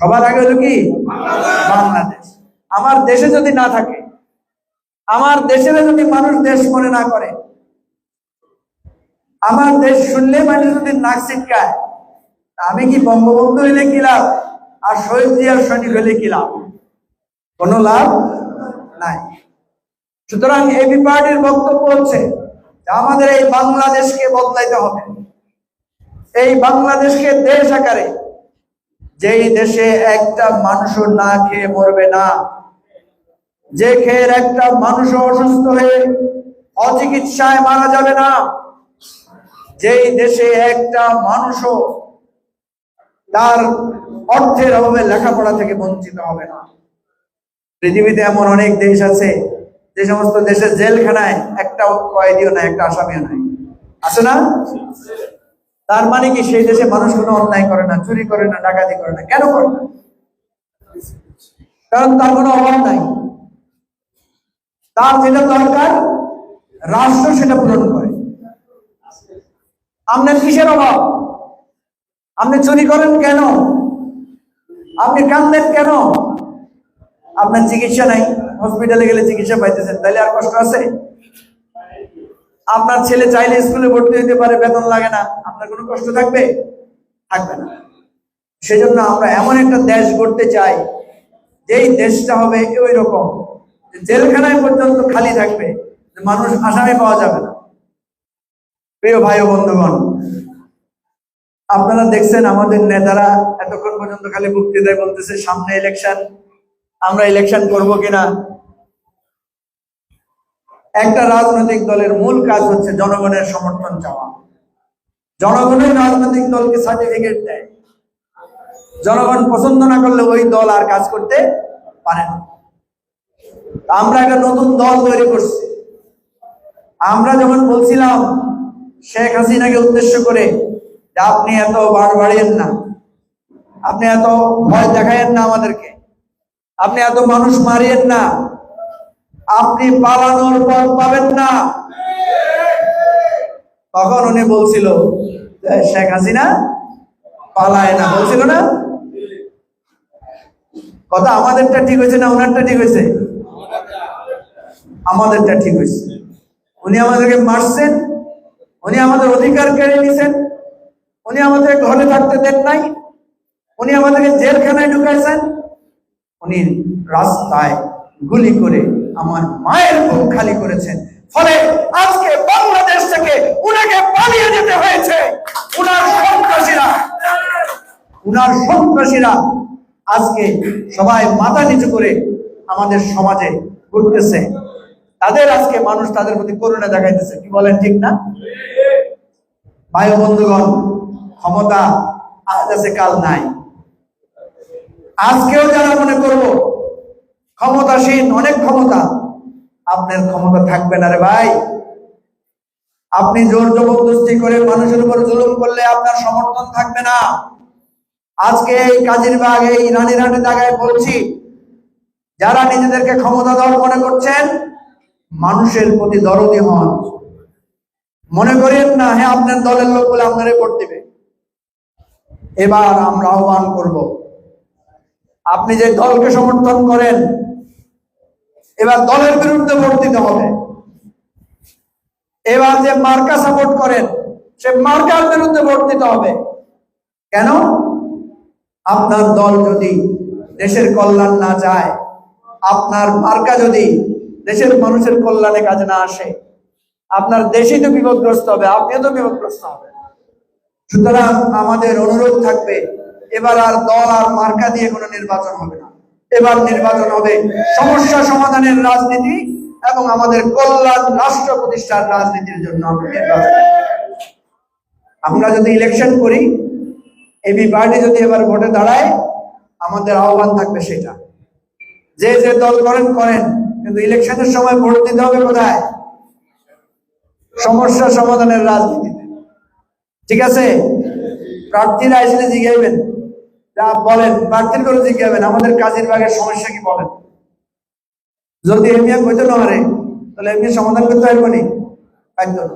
সবার আগে হলো কি? বাংলাদেশ। আমার দেশে যদি না থাকে, আমার দেশের যদি মানুষ দেশ মনে না করে, আমার দেশ শুনলে মানুষ যদি নাক ছিটকায় আমি কি বঙ্গবন্ধু হইলে কি লাভ? আর শহীদ জিয়ার সৈনিক হইলে কি লাভ? কোনো লাভ নাই। সুতরাং এবি পার্টির বক্তব্য হচ্ছে আমাদের এই বাংলাদেশকে বদলাইতে হবে। এই বাংলাদেশকে দেশ আকারে যেই দেশে একটা মানুষও না খেয়ে মরবে না, যে খেয়ে একটা মানুষ অসুস্থ হয়ে অচিকিৎসায় মারা যাবে না, যেই দেশে একটা মানুষও তার অর্থের অভাবে লেখাপড়া থেকে বঞ্চিত হবে না। পৃথিবীতে এমন অনেক দেশ আছে, যে সমস্ত দেশের জেলখানায় একটা কয়েদিও নাই, একটা আসামিও নাই। আছে না? তার মানে কি সেই দেশে মানুষ কোনো অন্যায় করে না, চুরি করে না, ডাকাতি করে না? কেন করে না? কারণ তার কোনো অভাব নাই। তার যেটা দরকার, রাষ্ট্র সেটা পূরণ করে। আপনার কিসের অভাব? আপনি চুরি করেন কেন? আপনি কান্দেন কেন? আপনার চিকিৎসা নাই। হসপিটালে গেলে চিকিৎসা পাইতেছেন তাহলে আর কষ্ট আছে? আপনার ছেলে চাইলে স্কুলে ভর্তি হতে পারে, বেতন লাগে না। আপনার কোনো কষ্ট থাকবে? থাকবে না। সেজন্য আমরা এমন একটা দেশ গড়তে চাই, যেই দেশটা হবে ওই রকম। জেলখানায় পর্যন্ত খালি থাকবে মানুষ আসামে পাওয়া যাবে না। প্রিয় ভাই বন্ধুগণ, আপনারা দেখছেন আমাদের নেতারা এতক্ষণ পর্যন্ত খালি বক্তৃতায় বলতেছে, সামনে ইলেকশন আমরা ইলেকশন করব কিনা? একটা রাজনৈতিক দলের মূল কাজ হচ্ছে জনগণের সমর্থন চাওয়া। জনগণের রাজনৈতিক দলকে সার্টিফিকেট দেয়। জনগণ পছন্দ না করলে ওই দল আর কাজ করতে পারে না। আমরা একটা নতুন দল তৈরি করছি। আমরা যখন বলছিলাম, শেখ হাসিনাকে উদ্দেশ্য করে যে আপনি এত বার বাড়িয়েন না, আপনি এত ভয় দেখায়েন না আমাদেরকে, আপনি এত মানুষ মারিয়েন না আপনি পালানোর পথ পাবেন না। তখন উনি বলছিল শেখ হাসিনা পালায় না। বলছিল না। কথা আমাদেরটা ঠিক হয়েছে না ওনারটা ঠিক হয়েছে? আমাদেরটা ঠিক হয়েছে। উনি আমাদেরকে মারছেন, উনি আমাদের অধিকার কেড়ে নিছেন উনি আমাদের ঘরে থাকতে দেন নাই, উনি আমাদেরকে জেলখানায় ঢুকাইছেন, উনি রাস্তায় গুলি করে আমার মায়ের বুক খালি করেছেন। ফলে আজকে বাংলাদেশ থেকে উনাকে পালিয়ে যেতে হয়েছে। উনার সন্ত্রাসীরা। উনার সন্ত্রাসীরা আজকে সবাই মাথা নিচু করে আমাদের সমাজে ঘুরতেছে। তাদের আজকে মানুষ তাদের প্রতি করুণা দেখাইতেছে। কি বলেন ঠিক না? ভাই বন্ধুগণ, ক্ষমতা আজ আছে, কাল নাই। আজকেও যারা মনে করব ক্ষমতাসীন, অনেক ক্ষমতা। আপনার ক্ষমতা থাকবে না রে ভাই। আপনি জোর জবরদস্তি করে মানুষের উপর জুলুম করলে আপনার সমর্থন থাকবে না। আজকে এই কাজের বাগ এই রানীরহাটে জায়গায় বলছি, যারা নিজেদেরকে ক্ষমতা দল মনে করছেন, মানুষের প্রতি দরদি হন। মনে করেন না হ্যাঁ আপনার দলের লোক বলে আপনারে ভোট দিবে। এবার আমরা আহ্বান করব, আপনি যে দলকে সমর্থন করেন এবার দলের বিরুদ্ধে ভোট দিতে হবে। এবার যে মার্কা সাপোর্ট করেন, সে মার্কার বিরুদ্ধে ভোট দিতে হবে। কেন? আপনার দল যদি দেশের কল্যাণ না যায় আপনার মার্কা যদি দেশের মানুষের কল্যাণে কাজে না আসে, আপনার দেশই তো বিপদগ্রস্ত হবে, আপনিও তো বিপদগ্রস্ত হবে সুতরাং আমাদের অনুরোধ থাকবে, এবার আর দল আর মার্কা দিয়ে কোনো নির্বাচন হবে না। এবার নির্বাচন হবে। সমস্যা সমাধানের রাজনীতি এবং আমাদের কল্যাণ রাষ্ট্র প্রতিষ্ঠার রাজনীতির জন্য আমরা যদি ইলেকশন করি এবি পার্টি যদি এবার ভোটে দাঁড়ায়, আমাদের আহ্বান থাকবে সেটা। যে যে দল করেন করেন, কিন্তু ইলেকশনের সময় ভোট দিতে হবে কোথায়? সমস্যা সমাধানের রাজনীতিতে। ঠিক আছে? প্রার্থীরা এসে জিজ্ঞাসবেন যা বলেন প্রার্থীর করে জিজ্ঞাসবেন আমাদের কাজের বাগের সমস্যা কি বলেন? যদি এমনি কইতে না পারে তাহলে এমনি সমাধান করতে পারব নি? পারত না।